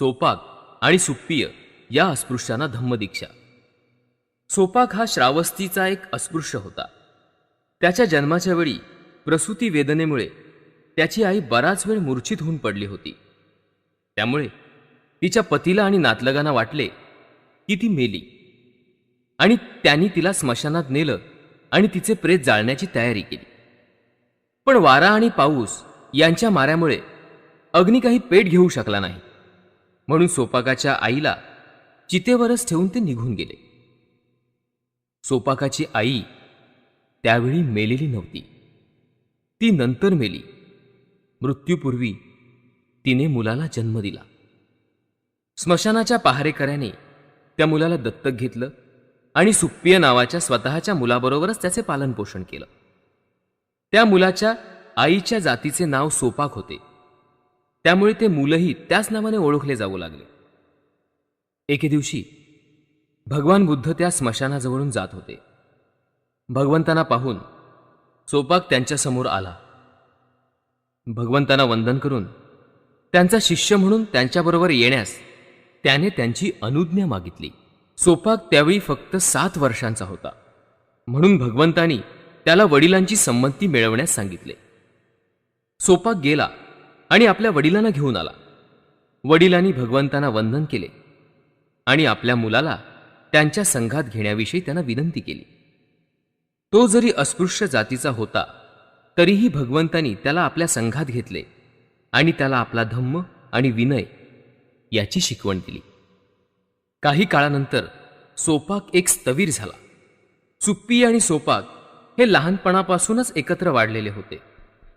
सोपाक आणि सुप्पीय या अस्पृश्यांना धम्मदीक्षा. सोपाक हा श्रावस्तीचा एक अस्पृश्य होता. त्याच्या जन्माच्या वेळी प्रसूती वेदनेमुळे त्याची आई बराच वेळ मूर्छित होऊन पडली होती. त्यामुळे तिच्या पतीला आणि नातलगांना वाटले की ती मेली आणि त्यांनी तिला स्मशानात नेलं आणि तिचे प्रेत जाळण्याची तयारी केली. पण वारा आणि पाऊस यांच्या माऱ्यामुळे अग्नी काही पेट घेऊ शकला नाही. म्हणून सोपाकाच्या आईला चितेवरच ठेवून ते निघून गेले. सोपाकाची आई त्यावेळी मेलेली नव्हती. ती नंतर मेली. मृत्यूपूर्वी तिने मुलाला जन्म दिला. स्मशानाच्या पहारेकऱ्याने त्या मुलाला दत्तक घेतलं आणि सुप्पिय नावाच्या स्वतःच्या मुलाबरोबरच त्याचे पालनपोषण केलं. त्या मुलाच्या आईच्या जातीचे नाव सोपाक होते. त्यामुळे ते मुलंही त्याच नावाने ओळखले जाऊ लागले. एके दिवशी भगवान बुद्ध त्या स्मशानाजवळून जात होते. भगवंतांना पाहून सोपाक त्यांच्यासमोर आला. भगवंतांना वंदन करून त्यांचा शिष्य म्हणून त्यांच्याबरोबर येण्यास त्याने त्यांची अनुज्ञा मागितली. सोपाक त्यावेळी फक्त सात वर्षांचा होता. म्हणून भगवंतानी त्याला वडिलांची संमती मिळवण्यास सांगितले. सोपाक गेला आणि आपल्या वडिलांना घेऊन आला. वडिलांनी भगवंतांना वंदन केले आणि आपल्या मुलाला त्यांच्या संघात घेण्याविषयी त्यांना विनंती केली. तो जरी अस्पृश्य जातीचा होता तरीही भगवंतांनी त्याला आपल्या संघात घेतले आणि त्याला आपला धम्म आणि विनय याची शिकवण दिली. काही काळानंतर सोपाक एक स्थवीर झाला. चुप्पी आणि सोपाक हे लहानपणापासूनच एकत्र वाढलेले होते.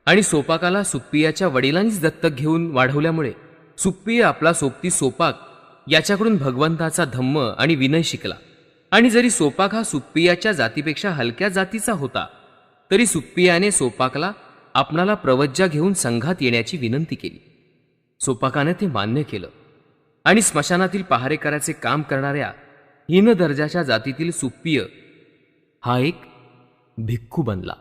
आणि सोपाकाला सुप्पियाच्या वडिलांनीच दत्तक घेऊन वाढवल्यामुळे सुप्पिय आपला सोबती सोपाक याच्याकडून भगवंताचा धम्म आणि विनय शिकला. आणि जरी सोपाक हा सुप्पियाच्या जातीपेक्षा हलक्या जातीचा होता तरी सुप्पियाने सोपाकला आपणाला प्रवज्जा घेऊन संघात येण्याची विनंती केली. सोपाकाने ते मान्य केलं. आणि स्मशानातील पहारेकराचे काम करणाऱ्या हीन दर्जाच्या जातीतील सुप्पिय हा एक भिक्खू बनला.